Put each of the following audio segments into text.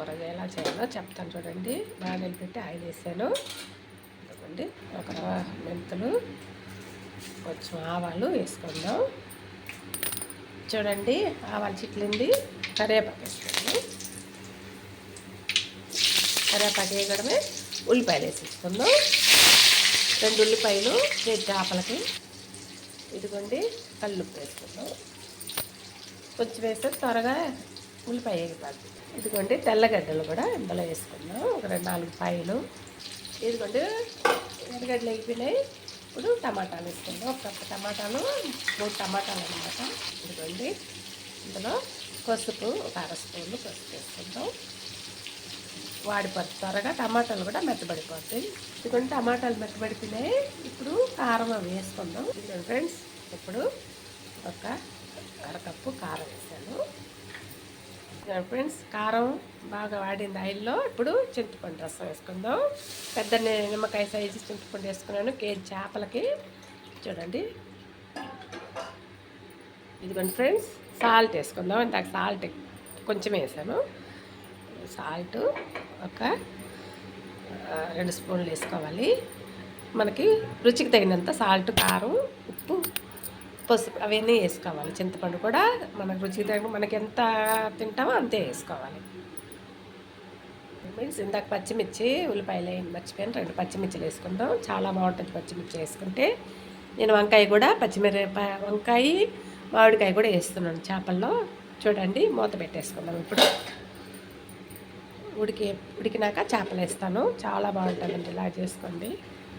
కూర ఎలా చేయాలో చెప్తాను చూడండి. బాగా పెట్టి ఆయిల్ వేసాను. ఇదిగోండి ఒక మెంతులు కొంచెం ఆవాలు వేసుకుందాం. చూడండి ఆవాలు చిట్లింది. కరివేపాకు వేసుకుందాం. కరివేపాకు వేయడమే ఉల్లిపాయలు వేసేసుకుందాం. రెండు ఉల్లిపాయలు చేతి చేపలకి ఇదిగోండి కల్లుప్పు వేసుకుందాం. కొంచెం వేస్తే త్వరగా ఉల్లిపాయ వేగిపోద్ది ఇదిగోండి తెల్లగడ్డలు కూడా ఇందులో వేసుకుందాం. ఒక రెండు నాలుగు పాయలు. ఇదిగోండి ఎర్రగడ్డలు అయిపోయినాయి. ఇప్పుడు టమాటాలు వేసుకుందాం. ఒక టమాటాలు మూడు టమాటాలు అనమాట ఇదిగోండి ఇందులో పసుపు ఒక అర స్పూన్లు పసుపు వేసుకుందాం. వాడిపోతుంది త్వరగా టమాటాలు కూడా మెత్తబడిపోతాయి. ఇదిగోండి టమాటాలు మెత్తబడిపోయినాయి. ఇప్పుడు కారం అవి వేసుకుందాం. ఇదిగోండి ఫ్రెండ్స్ ఇప్పుడు ఒక అరకప్పు కారం వేసాను. ఫ్రెండ్స్ కారం బాగా వాడింది ఆయిల్లో ఇప్పుడు చింతపండు రసం వేసుకుందాం. పెద్ద నిమ్మకాయ సైజు చింతపండు వేసుకున్నాను. కేజీ చేపలకి చూడండి. ఇదిగోండి ఫ్రెండ్స్ సాల్ట్ వేసుకుందాం. ఇందాక సాల్ట్ కొంచెం వేసాను. సాల్ట్ ఒక రెండు స్పూన్లు వేసుకోవాలి. మనకి రుచికి తగినంత సాల్ట్ కారం ఉప్పు పసుపు అవన్నీ వేసుకోవాలి. చింతపండు కూడా మనకు రుచికి తగిన మనకి ఎంత తింటామో అంతే వేసుకోవాలి. మీన్స్ ఇందాక పచ్చిమిర్చి ఉల్లిపాయలు వేయండి మర్చిపోయాను. రెండు పచ్చిమిర్చిలు వేసుకుందాం. చాలా బాగుంటుంది పచ్చిమిర్చి వేసుకుంటే. నేను వంకాయ కూడా పచ్చిమిరపకాయ వంకాయ మామిడికాయ కూడా వేస్తున్నాను చేపల్లో. చూడండి మూత పెట్టేసుకుందాం ఇప్పుడు. ఉడికి ఉడికినాక చేపలు వేస్తాను. చాలా బాగుంటుందండి ఇలా చేసుకోండి.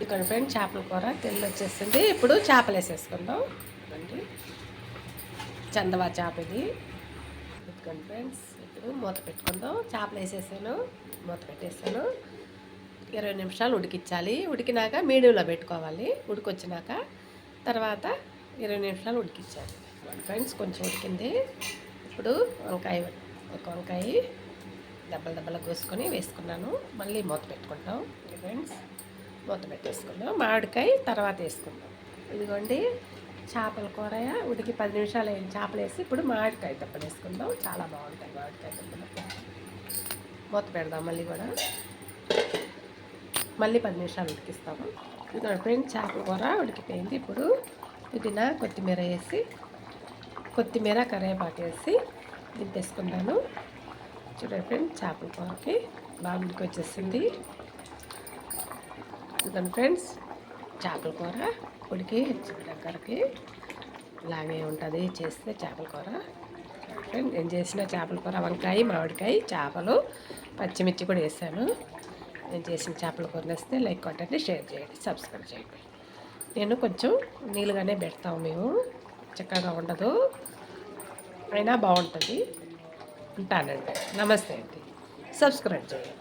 ఇక్కడ ఫ్రెండ్ చేపల కూర తెల్లి వచ్చేసింది ఇప్పుడు చేపలు వేసేసుకుందాం. ఇదిగోండి చందవా చేప ఇది ఇదిగోండి ఫ్రెండ్స్ ఇప్పుడు మూత పెట్టుకుందాం. చేపలు వేసేసాను. మూత పెట్టేసాను. ఇరవై నిమిషాలు ఉడికించాలి ఉడికినాక మీడియంలో పెట్టుకోవాలి. ఉడికొచ్చినాక తర్వాత ఇరవై నిమిషాలు ఉడికించాలి ఫ్రెండ్స్ కొంచెం ఉడికింది. ఇప్పుడు వంకాయ ఒక వంకాయ దెబ్బలు దెబ్బలు కోసుకొని వేసుకున్నాను. మళ్ళీ మూత పెట్టుకుంటాం. ఫ్రెండ్స్ మూత పెట్టేసుకుందాం. మామిడికాయ తర్వాత వేసుకుందాం. ఇదిగోండి చేపల కూర ఉడికి పది నిమిషాలు అయిన చేపలు వేసి ఇప్పుడు మామిడికాయ దెబ్బలు వేసుకుందాం. చాలా బాగుంటాయి మామిడికాయ దెబ్బలు మూత పెడదాం మళ్ళీ కూడా. మళ్ళీ పది నిమిషాలు ఉడికిస్తాము. ఇదిగోండి ఫ్రెండ్స్ చేపల కూర ఉడికిపోయింది. ఇప్పుడు పుదీనా కొత్తిమీర వేసి కొత్తిమీర కరివేపాకు వేసి దింపేసుకున్నాను చూడండి ఫ్రెండ్స్ చేపల కూరకి బాగా ఉడికి వచ్చేసింది ఇదిగోండి ఫ్రెండ్స్ చేపల కూర ఉడికి దగ్గరకి ఇలాగే ఉంటుంది. చేస్తే చేపల కూర. నేను చేసిన చేపల కూర వంకాయ మామిడికాయ చేపలు పచ్చిమిర్చి కూడా వేసాను. నేను చేసిన చేపల కూర వేస్తే లైక్ కొట్టండి షేర్ చేయండి సబ్స్క్రైబ్ చేయండి. నేను కొంచెం నీళ్ళుగానే పెడతాము మేము. చక్కగా ఉండదు. అయినా బాగుంటుంది. ఉంటానండి. నమస్తే అండి. సబ్స్క్రైబ్ చేయండి.